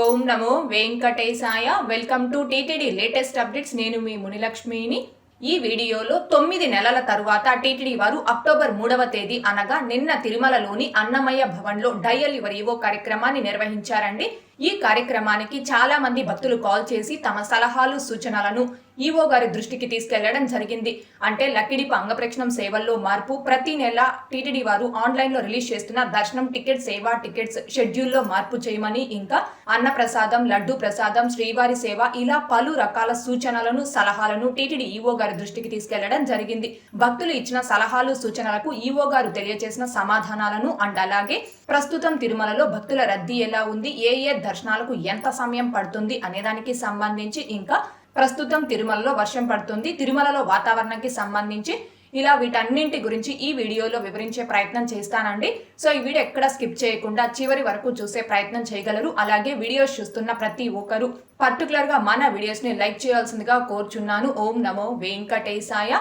ఓం నమో వెంకటేశాయ. Welcome to TTD latest updates నేను మీ మునిలక్ష్మిని. ఈ వీడియోలో తొమ్మిది నెలల తరువాత టీటీడీ వారు అక్టోబర్ మూడవ తేదీ అనగా నిన్న తిరుమలలోని అన్నమయ్య భవన్లో డయల్ యువర్ ఈవో కార్యక్రమాన్ని నిర్వహించారండి. ఈ కార్యక్రమానికి చాలా మంది భక్తులు కాల్ చేసి తమ సలహాలు సూచనలను ఈవో గారి దృష్టికి తీసుకెళ్ళడం జరిగింది. అంటే లక్కిడిపు అంగప్రక్షణం సేవల్లో మార్పు ప్రతి నెల టీటీడీ వారు ఆన్లైన్లో రిలీజ్ చేస్తున్న దర్శనం టికెట్ సేవ టికెట్స్ షెడ్యూల్లో మార్పు చేయమని ఇంకా అన్న ప్రసాదం లడ్డు ప్రసాదం శ్రీవారి సేవ ఇలా పలు రకాల సూచనలను సలహాలను టీటీడీ ఈవో గారి దృష్టికి తీసుకెళ్ళడం జరిగింది. భక్తులు ఇచ్చిన సలహాలు సూచనలకు ఈవో గారు తెలియజేసిన సమాధానాలను అండ్ అలాగే ప్రస్తుతం తిరుమలలో భక్తుల రద్దీ ఎలా ఉంది ఏ ఏ దర్శనాలకు ఎంత సమయం పడుతుంది అనేదానికి సంబంధించి ఇంకా ప్రస్తుతం తిరుమలలో వర్షం పడుతుంది. తిరుమలలో వాతావరణానికి సంబంధించి ఇలా వీటన్నింటి గురించి ఈ వీడియోలో వివరించే ప్రయత్నం చేస్తానండి. సో ఈ వీడియో ఎక్కడ స్కిప్ చేయకుండా చివరి వరకు చూసే ప్రయత్నం చేయగలరు. అలాగే వీడియోస్ చూస్తున్న ప్రతి ఒక్కరు పర్టికులర్గా మన వీడియోస్ని లైక్ చేయాల్సిందిగా కోరుచున్నాను. ఓం నమో వెంకటేశాయ.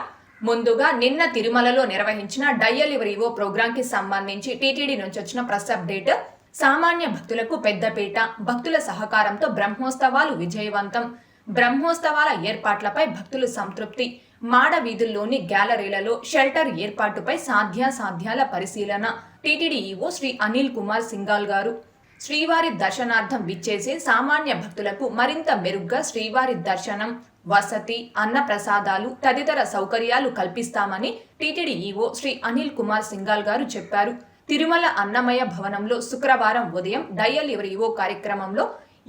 ముందుగా నిన్న తిరుమలలో నిర్వహించిన డయల్ యువర్ ప్రోగ్రామ్కి సంబంధించి టీటీడీ నుంచి వచ్చిన ప్రెస్ అప్డేట్ సామాన్య భక్తులకు పెద్దపీట భక్తుల సహకారంతో బ్రహ్మోత్సవాలు విజయవంతం. బ్రహ్మోత్సవాల ఏర్పాట్లపై భక్తులు సంతృప్తి. మాడ వీధుల్లోని గ్యాలరీలలో షెల్టర్ ఏర్పాటుపై సాధ్యాసాధ్యాల పరిశీలన. TTD EO Shri Anil Kumar Singhal garu. శ్రీవారి దర్శనార్థం విచ్చేసే సామాన్య భక్తులకు మరింత మెరుగ్గా శ్రీవారి దర్శనం వసతి అన్న ప్రసాదాలు తదితర సౌకర్యాలు కల్పిస్తామని టీటీడీ ఈవో శ్రీ అనిల్ కుమార్ సింగాల్ గారు చెప్పారు. తిరుమల అన్నమయ భవనంలో శుక్రవారం ఉదయం డయల్ ఎవరి ఈవో కార్యక్రమంలో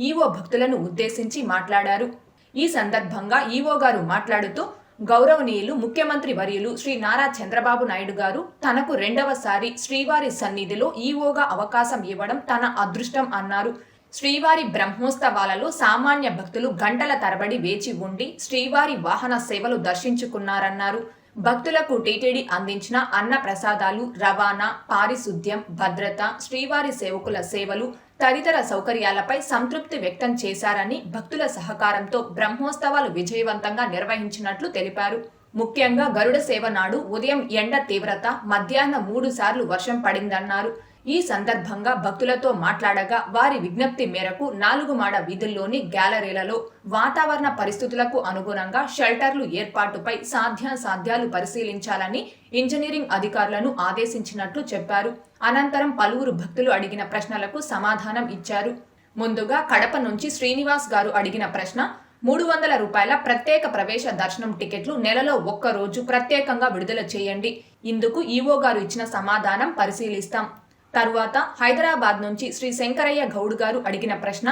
ఈవో భక్తులను ఉద్దేశించి మాట్లాడారు. ఈ సందర్భంగా ఈవో గారు మాట్లాడుతూ గౌరవనీయులు ముఖ్యమంత్రి వర్యులు శ్రీ నారా చంద్రబాబు నాయుడు గారు తనకు రెండవసారి శ్రీవారి సన్నిధిలో ఈవోగా అవకాశం ఇవ్వడం తన అదృష్టం అన్నారు. శ్రీవారి బ్రహ్మోత్సవాలలో సామాన్య భక్తులు గంటల తరబడి వేచి ఉండి శ్రీవారి వాహన సేవలు దర్శించుకున్నారన్నారు. భక్తులకు టీటీడీ అందించిన అన్న ప్రసాదాలు రవాణా పారిశుద్ధ్యం భద్రత శ్రీవారి సేవకుల సేవలు తదితర సౌకర్యాలపై సంతృప్తి వ్యక్తం చేశారని భక్తుల సహకారంతో బ్రహ్మోత్సవాలు విజయవంతంగా నిర్వహించినట్లు తెలిపారు. ముఖ్యంగా గరుడ సేవ నాడు ఉదయం ఎండ తీవ్రత మధ్యాహ్నం మూడు సార్లు వర్షం పడిందన్నారు. ఈ సందర్భంగా భక్తులతో మాట్లాడగా వారి విజ్ఞప్తి మేరకు నాలుగు మాడ వీధుల్లోని గ్యాలరీలలో వాతావరణ పరిస్థితులకు అనుగుణంగా షెల్టర్లు ఏర్పాటుపై సాధ్యాసాధ్యాలు పరిశీలించాలని ఇంజనీరింగ్ అధికారులను ఆదేశించినట్లు చెప్పారు. అనంతరం పలువురు భక్తులు అడిగిన ప్రశ్నలకు సమాధానం ఇచ్చారు. ముందుగా కడప నుంచి శ్రీనివాస్ గారు అడిగిన ప్రశ్న మూడు వందల రూపాయల ప్రత్యేక ప్రవేశ దర్శనం టికెట్లు నెలలో ఒక్క రోజు ప్రత్యేకంగా విడుదల చేయండి. ఇందుకు ఈవో గారు ఇచ్చిన సమాధానం పరిశీలిస్తాం. తరువాత హైదరాబాద్ నుంచి శ్రీ శంకరయ్య గౌడ్ గారు అడిగిన ప్రశ్న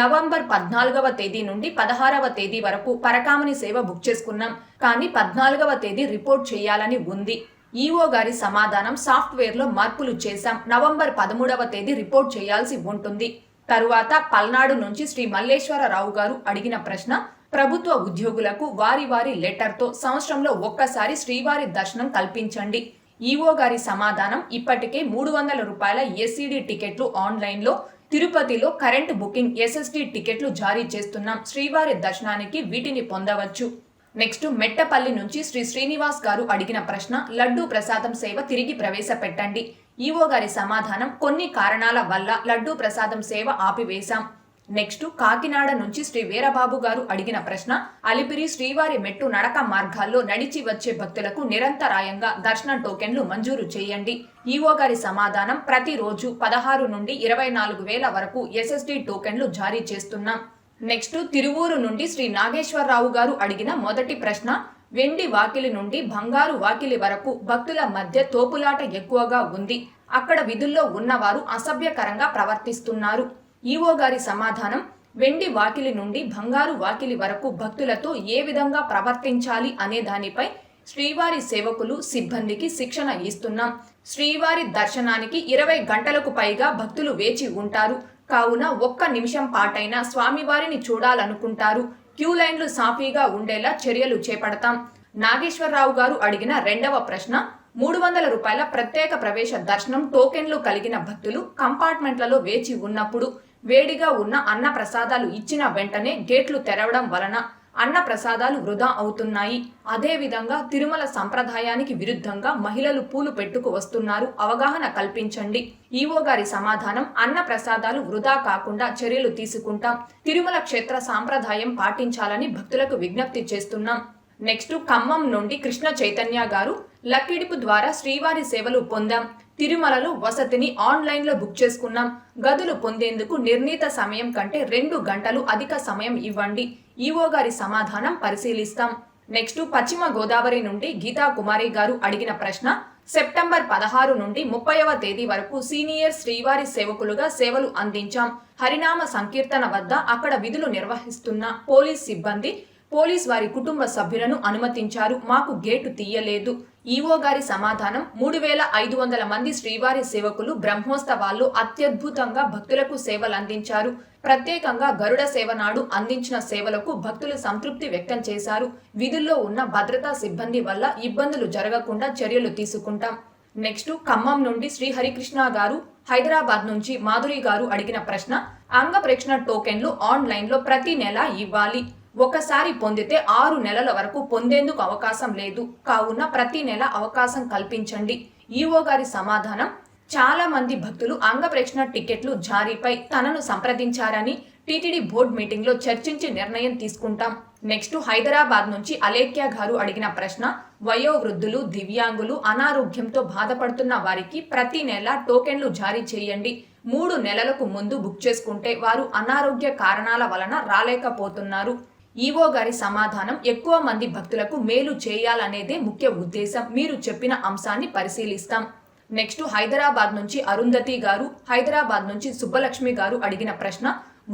నవంబర్ పద్నాలుగవ తేదీ నుండి పదహారవ తేదీ వరకు పరకామని సేవ బుక్ చేసుకున్నాం కానీ పద్నాలుగవ తేదీ రిపోర్ట్ చేయాలని ఉంది. ఈఓ గారి సమాధానం సాఫ్ట్వేర్లో మార్పులు చేశాం నవంబర్ పదమూడవ తేదీ రిపోర్ట్ చేయాల్సి ఉంటుంది. తరువాత పల్నాడు నుంచి శ్రీ మల్లేశ్వరరావు గారు అడిగిన ప్రశ్న ప్రభుత్వ ఉద్యోగులకు వారి వారి లెటర్తో సంవత్సరంలో ఒక్కసారి శ్రీవారి దర్శనం కల్పించండి. ఈఓ గారి సమాధానం ఇప్పటికే మూడు వందల రూపాయల ఎస్సీడీ టికెట్లు ఆన్లైన్లో తిరుపతిలో కరెంట్ బుకింగ్ ఎస్ఎస్డి టికెట్లు జారీ చేస్తున్నాం. శ్రీవారి దర్శనానికి వీటిని పొందవచ్చు. నెక్స్ట్ మెట్టపల్లి నుంచి శ్రీ శ్రీనివాస్ గారు అడిగిన ప్రశ్న లడ్డూ ప్రసాదం సేవ తిరిగి ప్రవేశపెట్టండి. ఈవో గారి సమాధానం కొన్ని కారణాల వల్ల లడ్డూ ప్రసాదం సేవ ఆపివేశాం. నెక్స్ట్ కాకినాడ నుంచి శ్రీ వీరబాబు గారు అడిగిన ప్రశ్న అలిపిరి శ్రీవారి మెట్టు నడక మార్గాల్లో నడిచి వచ్చే భక్తులకు నిరంతరాయంగా దర్శన టోకెన్లు మంజూరు చేయండి. ఈవో గారి సమాధానం ప్రతిరోజు పదహారు నుండి ఇరవై నాలుగు వేల వరకు ఎస్ఎస్డి టోకెన్లు జారీ చేస్తున్నాం. నెక్స్ట్ తిరువూరు నుండి శ్రీ నాగేశ్వరరావు గారు అడిగిన మొదటి ప్రశ్న వెండి వాకిలి నుండి బంగారు వాకిలి వరకు భక్తుల మధ్య తోపులాట ఎక్కువగా ఉంది. అక్కడ విధుల్లో ఉన్నవారు అసభ్యకరంగా ప్రవర్తిస్తున్నారు. ఈవో గారి సమాధానం వెండి వాకిలి నుండి బంగారు వాకిలి వరకు భక్తులతో ఏ విధంగా ప్రవర్తించాలి అనే దానిపై శ్రీవారి సేవకులు సిబ్బందికి శిక్షణ ఇస్తున్నాం. శ్రీవారి దర్శనానికి ఇరవై గంటలకు పైగా భక్తులు వేచి ఉంటారు. కావున ఒక్క నిమిషం పాటైనా స్వామివారిని చూడాలనుకుంటారు. క్యూ లైన్లు సాఫీగా ఉండేలా చర్యలు చేపడతాం. నాగేశ్వరరావు గారు అడిగిన రెండవ ప్రశ్న మూడు వందల రూపాయల ప్రత్యేక ప్రవేశ దర్శనం టోకెన్లు కలిగిన భక్తులు కంపార్ట్మెంట్లలో వేచి ఉన్నప్పుడు వేడిగా ఉన్న అన్న ప్రసాదాలు ఇచ్చిన వెంటనే గేట్లు తెరవడం వలన అన్న ప్రసాదాలు వృధా అవుతున్నాయి. అదేవిధంగా తిరుమల సంప్రదాయానికి విరుద్ధంగా మహిళలు పూలు పెట్టుకు వస్తున్నారు. అవగాహన కల్పించండి. ఈవో గారి సమాధానం అన్న ప్రసాదాలు వృధా కాకుండా చర్యలు తీసుకుంటాం. తిరుమల క్షేత్ర సాంప్రదాయం పాటించాలని భక్తులకు విజ్ఞప్తి చేస్తున్నాం. నెక్స్ట్ ఖమ్మం నుండి కృష్ణ చైతన్య గారు లక్కిడిపు ద్వారా శ్రీవారి సేవలు పొందాం. తిరుమలలో వసతిని ఆన్లైన్లో బుక్ చేసుకున్నాం. గదులు పొందేందుకు నిర్ణీత సమయం కంటే రెండు గంటలు అధిక సమయం ఇవ్వండి. ఈవో గారి సమాధానం పరిశీలిస్తాం. నెక్స్ట్ పశ్చిమ గోదావరి నుండి గీతా కుమారి గారు అడిగిన ప్రశ్న సెప్టెంబర్ పదహారు నుండి ముప్పైవ తేదీ వరకు సీనియర్ శ్రీవారి సేవకులుగా సేవలు అందించాం. హరినామ సంకీర్తన వద్ద అక్కడ విధులు నిర్వహిస్తున్న పోలీస్ సిబ్బంది పోలీస్ వారి కుటుంబ సభ్యులను అనుమతించారు. మాకు గేటు తీయలేదు. ఈవో గారి సమాధానం మూడు వేల ఐదు వందల మంది శ్రీవారి సేవకులు బ్రహ్మోత్సవాల్లో అత్యద్భుతంగా భక్తులకు సేవలు అందించారు. ప్రత్యేకంగా గరుడ సేవ నాడు అందించిన సేవలకు భక్తులు సంతృప్తి వ్యక్తం చేశారు. విధుల్లో ఉన్న భద్రతా సిబ్బంది వల్ల ఇబ్బందులు జరగకుండా చర్యలు తీసుకుంటాం. నెక్స్ట్ ఖమ్మం నుండి శ్రీ హరికృష్ణ గారు హైదరాబాద్ నుంచి మాధురి గారు అడిగిన ప్రశ్న అంగ ప్రేక్షణ టోకెన్లు ఆన్లైన్లో ప్రతి నెల ఇవ్వాలి. ఒకసారి పొందితే ఆరు నెలల వరకు పొందేందుకు అవకాశం లేదు. కావున ప్రతి నెల అవకాశం కల్పించండి. ఈఓ గారి సమాధానం చాలా మంది భక్తులు అంగప్రేక్షణ టికెట్లు జారీపై తనను సంప్రదించారని టీటీడీ బోర్డు మీటింగ్లో చర్చించి నిర్ణయం తీసుకుంటాం. నెక్స్ట్ హైదరాబాద్ నుంచి అలేఖ్య గారు అడిగిన ప్రశ్న వయోవృద్ధులు దివ్యాంగులు అనారోగ్యంతో బాధపడుతున్న వారికి ప్రతి నెల టోకెన్లు జారీ చేయండి. మూడు నెలలకు ముందు బుక్ చేసుకుంటే వారు అనారోగ్య కారణాల వలన రాలేకపోతున్నారు. ఈవో గారి సమాధానం ఎక్కువ మంది భక్తులకు మేలు చేయాలనేదే ముఖ్య ఉద్దేశం. మీరు చెప్పిన అంశాన్ని పరిశీలిస్తాం. నెక్స్ట్ హైదరాబాద్ నుంచి అరుంధతి గారు హైదరాబాద్ నుంచి సుబ్బలక్ష్మి గారు అడిగిన ప్రశ్న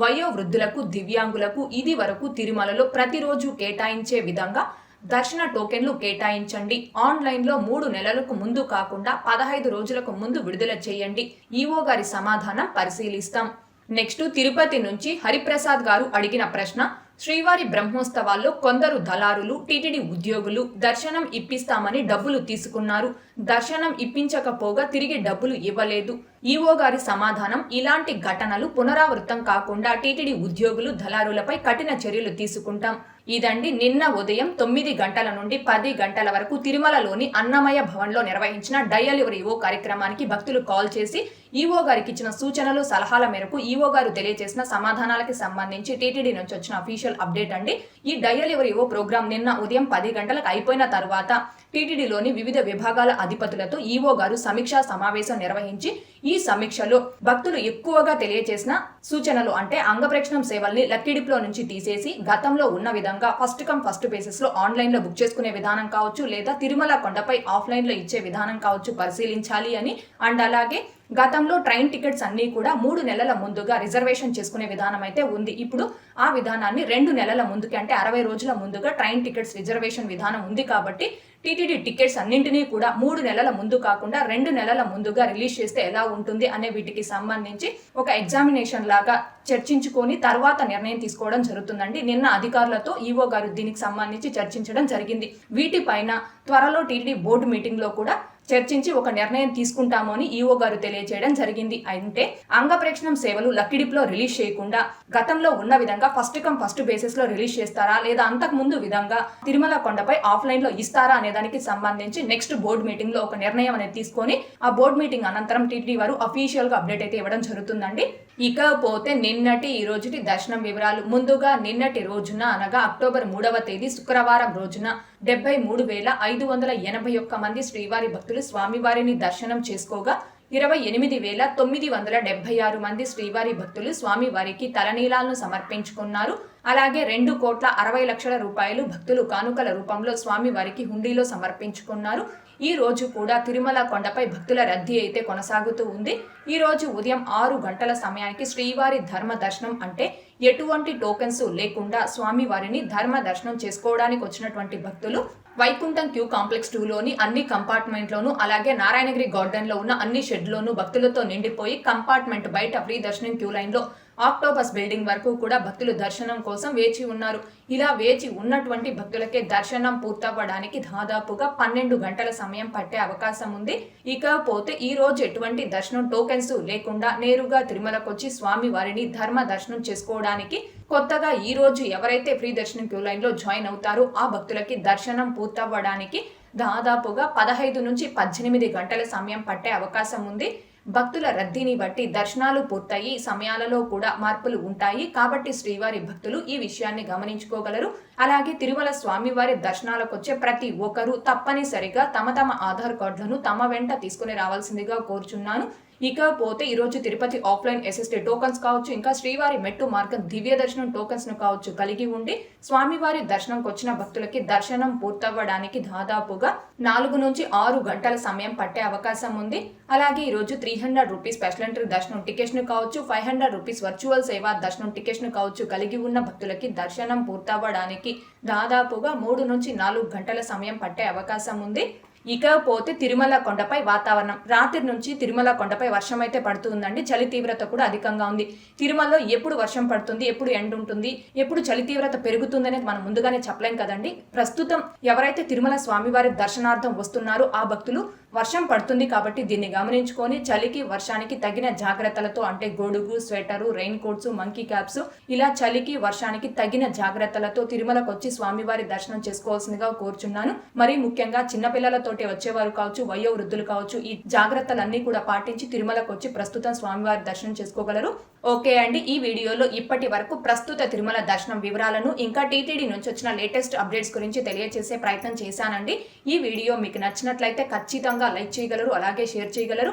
వయో వృద్ధులకు దివ్యాంగులకు ఇది వరకు తిరుమలలో ప్రతిరోజు కేటాయించే విధంగా దర్శన టోకెన్లు కేటాయించండి. ఆన్లైన్లో మూడు నెలలకు ముందు కాకుండా పదహైదు రోజులకు ముందు విడుదల చేయండి. ఈవో గారి సమాధానం పరిశీలిస్తాం. నెక్స్ట్ తిరుపతి నుంచి హరిప్రసాద్ గారు అడిగిన ప్రశ్న శ్రీవారి బ్రహ్మోత్సవాల్లో కొందరు దళారులు టీటీడీ ఉద్యోగులు దర్శనం ఇప్పిస్తామని డబ్బులు తీసుకున్నారు. దర్శనం ఇప్పించకపోగా తిరిగి డబ్బులు ఇవ్వలేదు. ఈవో గారి సమాధానం ఇలాంటి ఘటనలు పునరావృతం కాకుండా టీటీడీ ఉద్యోగులు దళారులపై కఠిన చర్యలు తీసుకుంటాం. ఇదండి నిన్న ఉదయం తొమ్మిది గంటల నుండి పది గంటల వరకు తిరుమలలోని అన్నమయ్య భవన్లో నిర్వహించిన డయల్ ఓ కార్యక్రమానికి భక్తులు కాల్ చేసి ఈవో గారికి ఇచ్చిన సూచనలు సలహాల మేరకు ఈవో గారు తెలియజేసిన సమాధానాలకి సంబంధించి టీటీడీ నుంచి వచ్చిన అఫీషియల్ అప్డేట్ అండి. ఈ డయల్ ఈవో ప్రోగ్రామ్ నిన్న ఉదయం పది గంటలకు అయిపోయిన తర్వాత టీటీడీలోని వివిధ విభాగాల అధిపతులతో ఈవో గారు సమీక్షా సమావేశం నిర్వహించి ఈ సమీక్షలో భక్తులు ఎక్కువగా తెలియజేసిన సూచనలు అంటే అంగప్రేక్షణం సేవల్ని లక్కిడిప్లో నుంచి తీసేసి గతంలో ఉన్న విధంగా ఫస్ట్ కమ్ ఫస్ట్ బేసిస్లో ఆన్లైన్లో బుక్ చేసుకునే విధానం కావచ్చు లేదా తిరుమల కొండపై ఆఫ్లైన్లో ఇచ్చే విధానం కావచ్చు పరిశీలించాలి అని. అండ్ అలాగే గతంలో ట్రైన్ టికెట్స్ అన్నీ కూడా మూడు నెలల ముందుగా రిజర్వేషన్ చేసుకునే విధానం అయితే ఉంది. ఇప్పుడు ఆ విధానాన్ని రెండు నెలల ముందుకి అంటే అరవై రోజుల ముందుగా ట్రైన్ టికెట్స్ రిజర్వేషన్ విధానం ఉంది కాబట్టి టీటీడీ టికెట్స్ అన్నింటినీ కూడా మూడు నెలల ముందు కాకుండా రెండు నెలల ముందుగా రిలీజ్ చేస్తే ఎలా ఉంటుంది అనే వీటికి సంబంధించి ఒక ఎగ్జామినేషన్ లాగా చర్చించుకొని తర్వాత నిర్ణయం తీసుకోవడం జరుగుతుందండి. నిన్న అధికారులతో ఈవో గారు దీనికి సంబంధించి చర్చించడం జరిగింది. వీటిపైన త్వరలో టీటీడీ బోర్డు మీటింగ్లో కూడా చర్చించి ఒక నిర్ణయం తీసుకుంటాము అని ఈఓ గారు తెలియజేయడం జరిగింది. అంటే అంగప్రేక్షణం సేవలు లక్కిడిప్లో రిలీజ్ చేయకుండా గతంలో ఉన్న విధంగా ఫస్ట్ కమ్ ఫస్ట్ బేసిస్లో రిలీజ్ చేస్తారా? లేదా అంతకు ముందు విధంగా తిరుమల కొండపై ఆఫ్లైన్లో ఇస్తారా అనే దానికి సంబంధించి నెక్స్ట్ బోర్డు మీటింగ్లో ఒక నిర్ణయం అనేది తీసుకొని ఆ బోర్డు మీటింగ్ అనంతరం టీటీడీ వారు అఫీషియల్గా అప్డేట్ అయితే ఇవ్వడం జరుగుతుందండి. ఇకపోతే నిన్నటి ఈ రోజుటి దర్శనం వివరాలు. ముందుగా నిన్నటి రోజున అనగా అక్టోబర్ మూడవ తేదీ శుక్రవారం రోజున డెబ్బై మూడు వేల ఐదు వందల ఎనభై ఒక్క మంది శ్రీవారి భక్తులు స్వామివారిని దర్శనం చేసుకోగా ఇరవై ఎనిమిది వేల తొమ్మిది వందల డెబ్బై ఆరు మంది శ్రీవారి భక్తులు స్వామివారికి తలనీలాలను సమర్పించుకున్నారు. అలాగే రెండు కోట్ల అరవై లక్షల రూపాయలు భక్తులు కానుకల రూపంలో స్వామివారికి హుండీలో సమర్పించుకున్నారు. ఈ రోజు కూడా తిరుమల కొండపై భక్తుల రద్దీ అయితే కొనసాగుతూ ఉంది. ఈ రోజు ఉదయం ఆరు గంటల సమయానికి శ్రీవారి ధర్మ దర్శనం అంటే ఎటువంటి టోకెన్స్ లేకుండా స్వామివారిని ధర్మ దర్శనం చేసుకోవడానికి వచ్చినటువంటి భక్తులు వైకుంఠం క్యూ కాంప్లెక్స్ టూలోని అన్ని కంపార్ట్మెంట్లోనూ అలాగే నారాయణగిరి గార్డెన్లో ఉన్న అన్ని షెడ్లోనూ భక్తులతో నిండిపోయి కంపార్ట్మెంట్ బయట ఫ్రీ దర్శనం క్యూ లైన్లో ఆక్టోపస్ బిల్డింగ్ వరకు కూడా భక్తులు దర్శనం కోసం వేచి ఉన్నారు. ఇలా వేచి ఉన్నటువంటి భక్తులకే దర్శనం పూర్తవ్వడానికి దాదాపుగా పన్నెండు గంటల సమయం పట్టే అవకాశం ఉంది. ఇకపోతే ఈ రోజు ఎటువంటి దర్శనం టోకెన్స్ లేకుండా నేరుగా తిరుమలకొచ్చి స్వామి వారిని ధర్మ దర్శనం చేసుకోవడానికి కొత్తగా ఈ రోజు ఎవరైతే ఫ్రీ దర్శనం క్యూ లైన్లో జాయిన్ అవుతారో ఆ భక్తులకి దర్శనం పూర్తవ్వడానికి దాదాపుగా పదహైదు నుంచి పద్దెనిమిది గంటల సమయం పట్టే అవకాశం ఉంది. భక్తుల రద్దీని బట్టి దర్శనాలు పూర్తయి సమయాలలో కూడా మార్పులు ఉంటాయి. కాబట్టి శ్రీవారి భక్తులు ఈ విషయాన్ని గమనించుకోగలరు. అలాగే తిరుమల స్వామివారి దర్శనాలకు వచ్చే ప్రతి ఒక్కరూ తప్పనిసరిగా తమ తమ ఆధార్ కార్డులను తమ వెంట తీసుకుని రావాల్సిందిగా కోరుచున్నాను. ఇకపోతే ఈరోజు తిరుపతి ఆఫ్లైన్ ఎస్ఎస్టీ టోకన్స్ కావచ్చు ఇంకా శ్రీవారి మెట్టు మార్గం దివ్య దర్శనం టోకన్స్ను కావచ్చు కలిగి ఉండి స్వామివారి దర్శనంకి వచ్చిన భక్తులకి దర్శనం పూర్తవ్వడానికి దాదాపుగా నాలుగు నుంచి ఆరు గంటల సమయం పట్టే అవకాశం ఉంది. అలాగే ఈరోజు three hundred rupees special entry దర్శనం టికెట్స్ను కావచ్చు ఫైవ్ హండ్రెడ్ రూపీస్ వర్చువల్ సేవా దర్శనం టికెట్స్ను కావచ్చు కలిగి ఉన్న భక్తులకి దర్శనం పూర్తవ్వడానికి దాదాపుగా మూడు నుంచి నాలుగు గంటల సమయం పట్టే అవకాశం ఉంది. ఇకపోతే తిరుమల కొండపై వాతావరణం. రాత్రి నుంచి తిరుమల కొండపై వర్షం అయితే పడుతుందండి. చలి తీవ్రత కూడా అధికంగా ఉంది. తిరుమలలో ఎప్పుడు వర్షం పడుతుంది ఎప్పుడు ఎండ ఉంటుంది ఎప్పుడు చలి తీవ్రత పెరుగుతుంది అనేది మనం ముందుగానే చెప్పలేం కదండి. ప్రస్తుతం ఎవరైతే తిరుమల స్వామివారి దర్శనార్థం వస్తున్నారో ఆ భక్తులు వర్షం పడుతుంది కాబట్టి దీన్ని గమనించుకొని చలికి వర్షానికి తగిన జాగ్రత్తలతో అంటే గొడుగు sweater rain coats monkey caps ఇలా చలికి వర్షానికి తగిన జాగ్రత్తలతో తిరుమలకు వచ్చి స్వామివారి దర్శనం చేసుకోవాల్సిందిగా కోరుచున్నాను. మరి ముఖ్యంగా చిన్నపిల్లలతోటి వచ్చేవారు కావచ్చు వయో వృద్ధులు కావచ్చు ఈ జాగ్రత్తలన్నీ కూడా పాటించి తిరుమలకు వచ్చి ప్రస్తుతం స్వామివారి దర్శనం చేసుకోగలరు. ఓకే అండి ఈ వీడియోలో ఇప్పటి వరకు ప్రస్తుత తిరుమల దర్శనం వివరాలను ఇంకా టీటీడీ నుంచి వచ్చిన లేటెస్ట్ అప్డేట్స్ గురించి తెలియజేసే ప్రయత్నం చేశానండి. ఈ వీడియో మీకు నచ్చినట్లయితే ఖచ్చితంగా లైక్ చేయగలరు అలాగే షేర్ చేయగలరు.